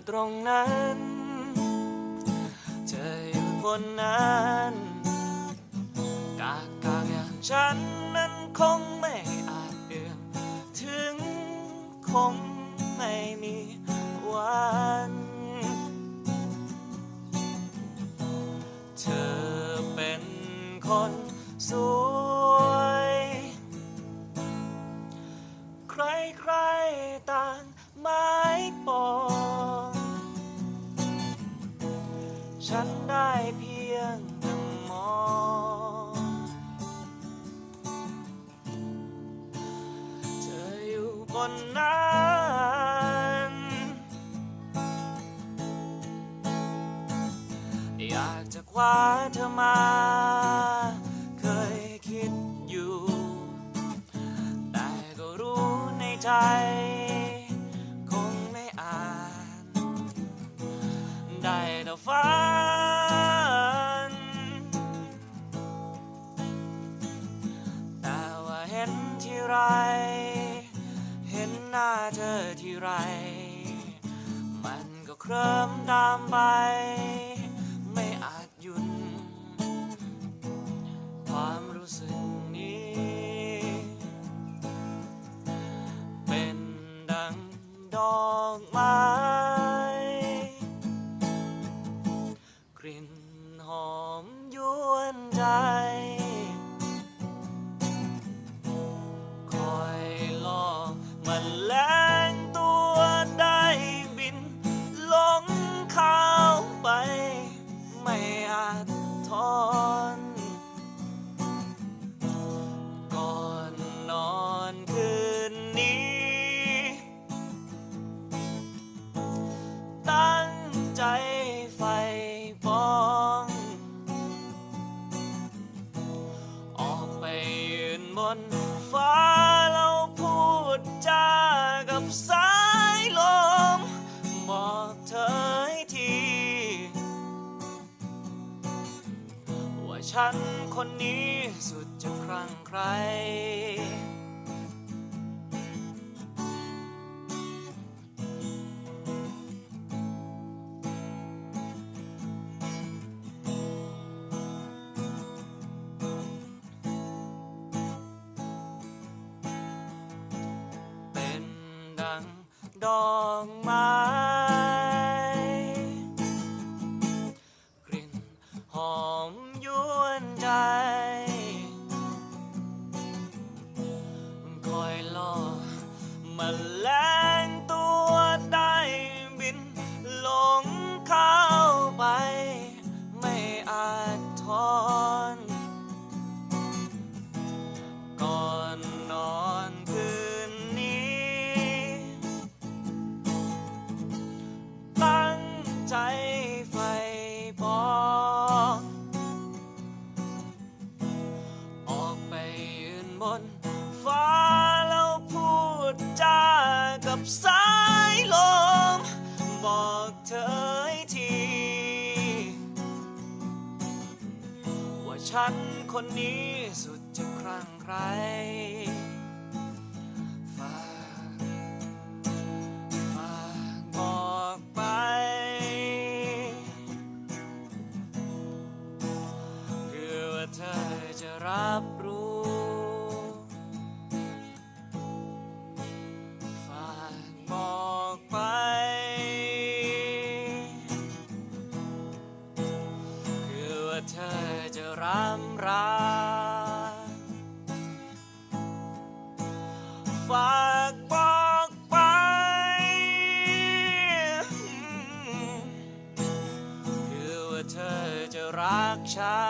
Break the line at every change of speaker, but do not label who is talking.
่ตรงนั้น เธออยู่บนนั้นกากกากอย่างฉันนั้นคงไม่อาจเอื้อมถึงคงไม่มีวันเธอเป็นคนสวย ใครใครๆต่างไม้ปอ ฉันได้เพียงนั่งมอง เธออยู่บนนั้นอยากจะคว้าเธอมา เคยคิดอยู่ แต่ก็รู้ในใจ คงไม่อาจได้แต่ฝัน ห็นที่ไร เห็นหน้าเธอที่ไร มันก็เคลิ้มตามไป ไม่อาจหยุด ความรู้สึกนี้ เป็นดังดอกไม้ นฟ้าเราพูดจากับสายลมบอกเธอให้ที ว่าฉันคนนี้สุดจะครั่งใคร ดอกไม้กลิ่นหอมยวนใจ คอยล่อมาแล้ว ยืนฟ้าแล้วพูดจากับสายลม บอกเธอให้ที ว่าฉันคนนี้สุดจะครั่งใครฝากฝากบอกไปคือว่าเธอจะรับรู้ำราฝากบอกไป คือว่าเธอจะรักฉัน